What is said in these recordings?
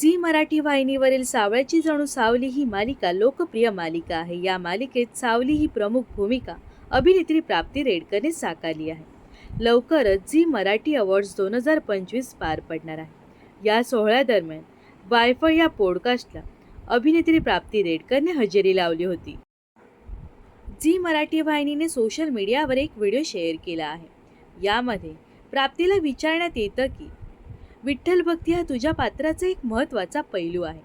Zee Marathi वाहिनीवरील सावळ्याची जणू सावली ही मालिका लोकप्रिय मालिका आहे. या मालिकेत सावली ही प्रमुख भूमिका अभिनेत्री प्राप्ती रेडकरने साकारली आहे. लवकरच झी मराठी अवॉर्ड्स दोन हजार पंचवीस पार पडणार आहे. या सोहळ्यादरम्यान वायफळ या पॉडकास्टला अभिनेत्री प्राप्ती रेडकरने हजेरी लावली होती. झी मराठी वाहिनीने सोशल मीडियावर एक व्हिडिओ शेअर केला आहे. यामध्ये प्राप्तीला विचारण्यात येतं की विठ्ठल भक्ती हा तुझ्या पात्राचा एक महत्त्वाचा पैलू आहे.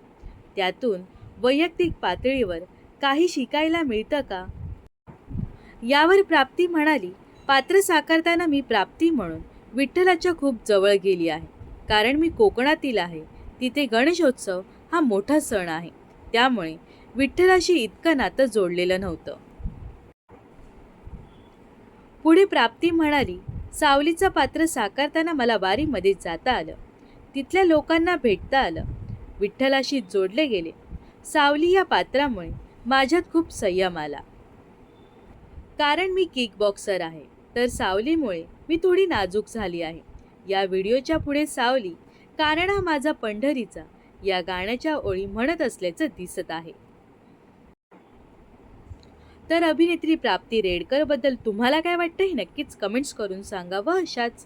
त्यातून वैयक्तिक पातळीवर काही शिकायला मिळतं का? यावर प्राप्ती म्हणाली पात्र साकारताना मी प्राप्ती म्हणून विठ्ठलाच्या खूप जवळ गेली आहे. कारण मी कोकणातील आहे. तिथे गणेशोत्सव हा मोठा सण आहे. त्यामुळे विठ्ठलाशी इतकं नातं जोडलेलं नव्हतं. पुढे प्राप्ती म्हणाली सावलीचं पात्र साकारताना मला वारीमध्ये जाता आलं. तिथल्या लोकांना भेटता आलं. विठ्ठलाशी जोडले गेले. सावली या पात्रामुळे माझ्यात खूप संयम आला. कारण मी किक बॉक्सर आहे तर सावलीमुळे मी थोडी नाजूक झाली आहे. या व्हिडिओच्या पुढे सावली कारणा माझा पंढरीचा या गाण्याच्या ओळी म्हणत असल्याचं दिसत आहे. तर अभिनेत्री प्राप्ती रेडकरबद्दल तुम्हाला काय वाटतं हे नक्कीच कमेंट्स करून सांगा व अशाच